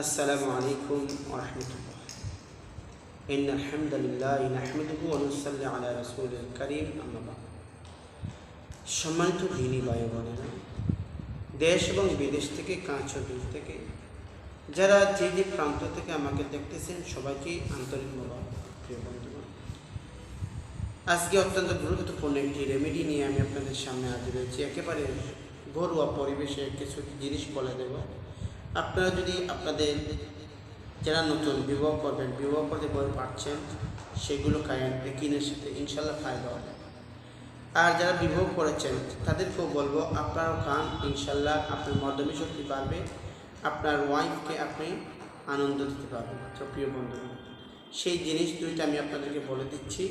আসসালামু আলাইকুম রহমতুল্লাহ। ইন আলহামদুলিল্লাহ আহমেদুবু অনুসাল্লি আলা রসুল করিম আম্মাবা সম্মানিত ভিনী বায়ু বোনেরা দেশ এবং বিদেশ থেকে কাঁচ দূর থেকে, যারা যে যে প্রান্ত থেকে আমাকে দেখতেছেন, সবাইকে আন্তরিক প্রিয় আজকে অত্যন্ত গুরুত্বপূর্ণ একটি রেমেডি নিয়ে আমি আপনাদের সামনে হাজির হয়েছি। একেবারে ঘরোয়া পরিবেশে কিছু জিনিস বলে দেবো। আপনারা যদি আপনাদের যারা নতুন বিবাহ করবেন বিবাহ করতে বই পাচ্ছেন, সেগুলো খায়েন একিনের সাথে ইনশাল্লাহ ফায়দা হবে। আর যারা বিবাহ করেছেন, তাদেরকেও বলব আপনারাও খান ইনশাল্লাহ আপনার মধ্যমী শক্তি বাড়বে, আপনার ওয়াইফকে আপনি আনন্দ দিতে পারবেন। তো প্রিয় বন্ধু সেই জিনিস দুইটা আমি আপনাদেরকে বলে দিচ্ছি।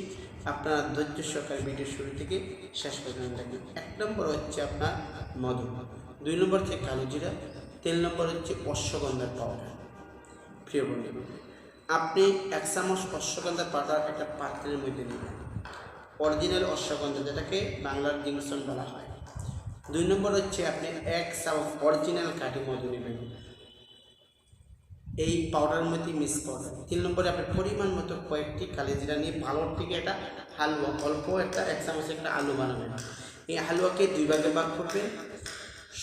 আপনারা ধৈর্য সহকারে ভিডিও শুরু থেকে শেষ পর্যন্ত দেখবেন। এক নম্বর হচ্ছে আপনার মধু। দুই নম্বর হচ্ছে কালো জিরা তিন নম্বর হচ্ছে অশ্বগন্ধার পাউডার। প্রিয় বন্ধু, আপনি এক চামচ অশ্বগন্ধার পাউডার একটা পাত্রের মধ্যে নেবেন অরিজিনাল অশ্বগন্ধা, যেটাকে বাংলার জিংসন বলা হয়। দুই নম্বর হচ্ছে আপনি এক চামচ অরিজিনাল কাঠি মধু নেবেন এই পাউডার মধ্যে মিক্স করবেন। তিন নম্বরে আপনি পরিমাণ মতো কয়েকটি কালি কালিজিরা নিয়ে ভালোর থেকে একটা হালুয়া, অল্প একটা, এক চামচ একটা আলু বানাবেন। এই হালুয়াকে দুই ভাগে ভাগ করবেন।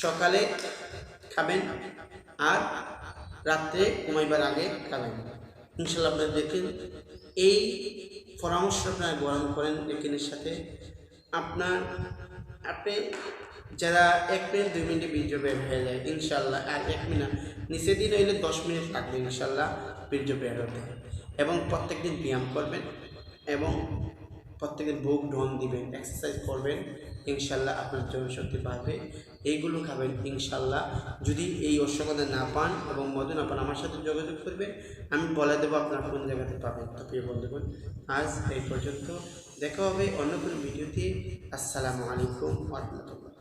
সকালে খাবেন আর রাত্রে ঘুমাইবার আগে খাবেন। ইনশাল্লাহ আপনারা দেখেন, এই পরামর্শ আপনারা গ্রহণ করেন একিনের সাথে। আপনার, আপনি যারা এক মিনিট, দুই মিনিটে বীর্য বের হয়ে যায় ইনশাল্লাহ আর এক মিনিট, নিচে দিন হইলে দশ মিনিট লাগবে ইনশাল্লাহ বীর্য বের হতে। এবং প্রত্যেক দিন ব্যায়াম করবেন এবং প্রত্যেকের বুক ঢন দিবেন এক্সারসাইজ করবেন, ইনশাল্লাহ আপনার জনশক্তি বাড়বে। এইগুলো খাবেন, ইনশাল্লাহ। যদি এই অশ্বগন্ধা না পান এবং মধু না পান আমার সাথে যোগাযোগ করবেন, আমি বলে দেবো আপনার কোন জায়গাতে পাবেন। তো প্রিয় বন্ধুগণ আজ এই পর্যন্ত। দেখা হবে অন্য কোনো ভিডিওতে। আসসালামু আলাইকুম রহমতুল্লাহ।